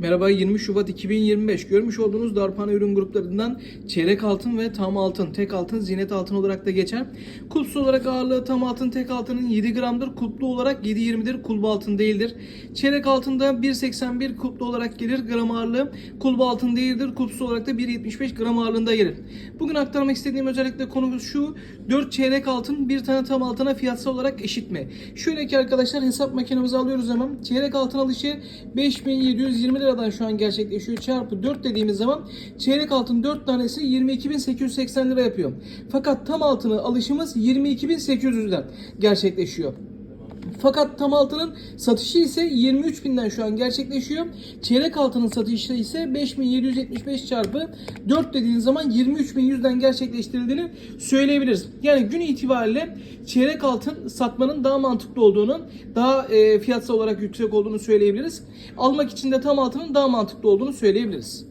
Merhaba 20 Şubat 2025 görmüş olduğunuz darphane ürün gruplarından çeyrek altın ve tam altın, tek altın, zinet altın olarak da geçer. Kulpsuz olarak ağırlığı tam altın, tek altının 7 gramdır. Kulplu olarak 7.20'dir. Kulbu altın değildir. Çeyrek altında 1.81 kulplu olarak gelir. Gram ağırlığı kulbu altın değildir. Kulpsuz olarak da 1.75 gram ağırlığında gelir. Bugün aktarmak istediğim özellikle konumuz şu. 4 çeyrek altın bir tane tam altına fiyatsal olarak eşit mi? Şöyle ki arkadaşlar hesap makinemizi alıyoruz hemen. Çeyrek altın alışı 5720 liradan şu an gerçekleşiyor. Çarpı 4 dediğimiz zaman çeyrek altın 4 tanesi 22.880 lira yapıyor. Fakat tam altını alışımız 22.800'den gerçekleşiyor. Fakat tam altının satışı ise 23 binden şu an gerçekleşiyor. Çeyrek altının satışı ise 5775 çarpı 4 dediğiniz zaman 23100'den gerçekleştirildiğini söyleyebiliriz. Yani gün itibariyle çeyrek altın satmanın daha mantıklı olduğunu, daha e, fiyatsal olarak yüksek olduğunu söyleyebiliriz. Almak için de tam altının daha mantıklı olduğunu söyleyebiliriz.